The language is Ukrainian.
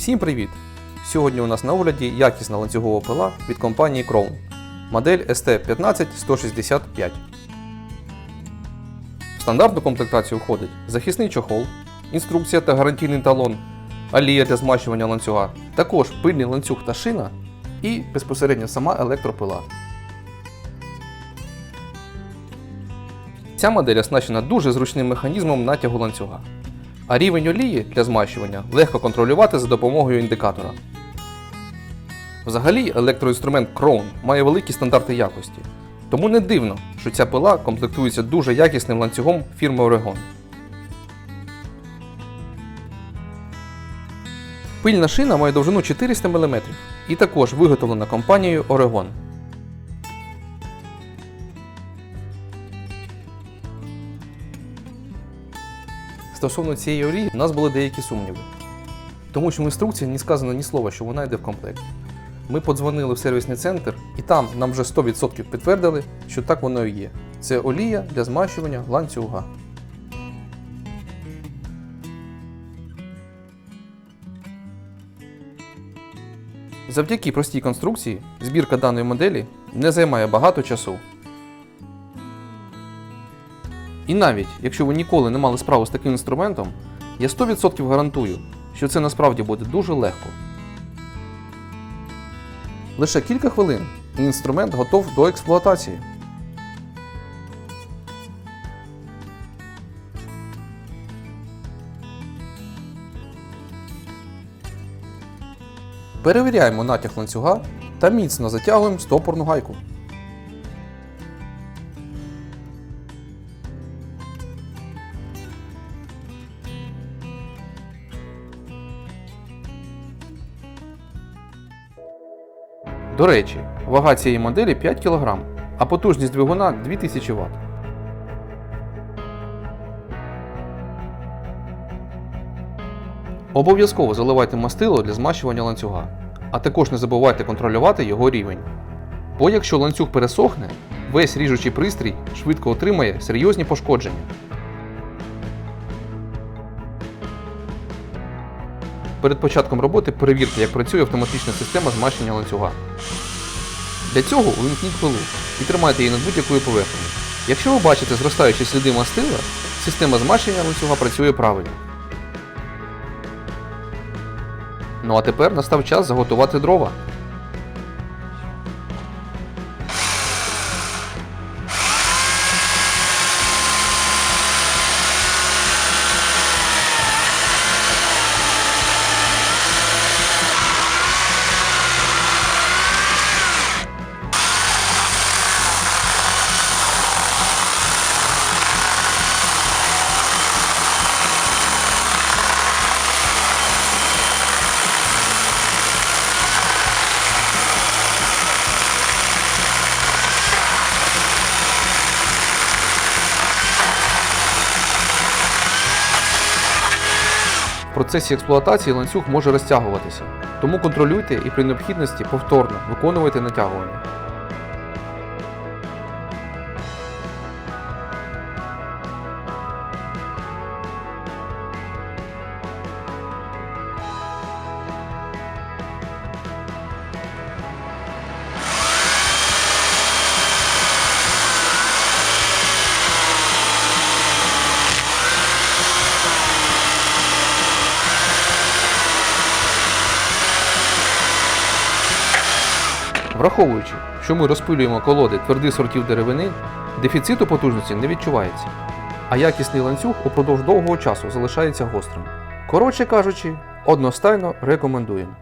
Всім привіт! Сьогодні у нас на огляді якісна ланцюгова пила від компанії Crown, модель ST15165. В стандартну комплектацію входить захисний чохол, інструкція та гарантійний талон, алія для змащування ланцюга, також пильний ланцюг та шина і безпосередньо сама електропила. Ця модель оснащена дуже зручним механізмом натягу ланцюга а рівень олії для змащування легко контролювати за допомогою індикатора. Взагалі, електроінструмент Crown має великі стандарти якості, тому не дивно, що ця пила комплектується дуже якісним ланцюгом фірми Oregon. Пильна шина має довжину 400 мм і також виготовлена компанією Oregon. Стосовно цієї олії, у нас були деякі сумніви. Тому що в інструкції не сказано ні слова, що вона йде в комплекті. Ми подзвонили в сервісний центр, і там нам вже 100% підтвердили, що так воно і є. Це олія для змащування ланцюга. Завдяки простій конструкції збірка даної моделі не займає багато часу. І навіть якщо ви ніколи не мали справу з таким інструментом, я 100% гарантую, що це насправді буде дуже легко. Лише кілька хвилин і інструмент готов до експлуатації. Перевіряємо натяг ланцюга та міцно затягуємо стопорну гайку. До речі, вага цієї моделі 5 кг, а потужність двигуна 2000 Вт. Обов'язково заливайте мастило для змащування ланцюга, а також не забувайте контролювати його рівень. Бо якщо ланцюг пересохне, весь ріжучий пристрій швидко отримає серйозні пошкодження. Перед початком роботи перевірте, як працює автоматична система змащення ланцюга. Для цього увімкніть пилу і тримайте її над будь-якою поверхнею. Якщо ви бачите зростаючі сліди мастила, система змащення ланцюга працює правильно. Ну а тепер настав час заготувати дрова. Процесі експлуатації ланцюг може розтягуватися, тому контролюйте і при необхідності повторно виконуйте натягування. Враховуючи, що ми розпилюємо колоди твердих сортів деревини, дефіциту потужності не відчувається, а якісний ланцюг упродовж довгого часу залишається гострим. Коротше кажучи, одностайно рекомендуємо.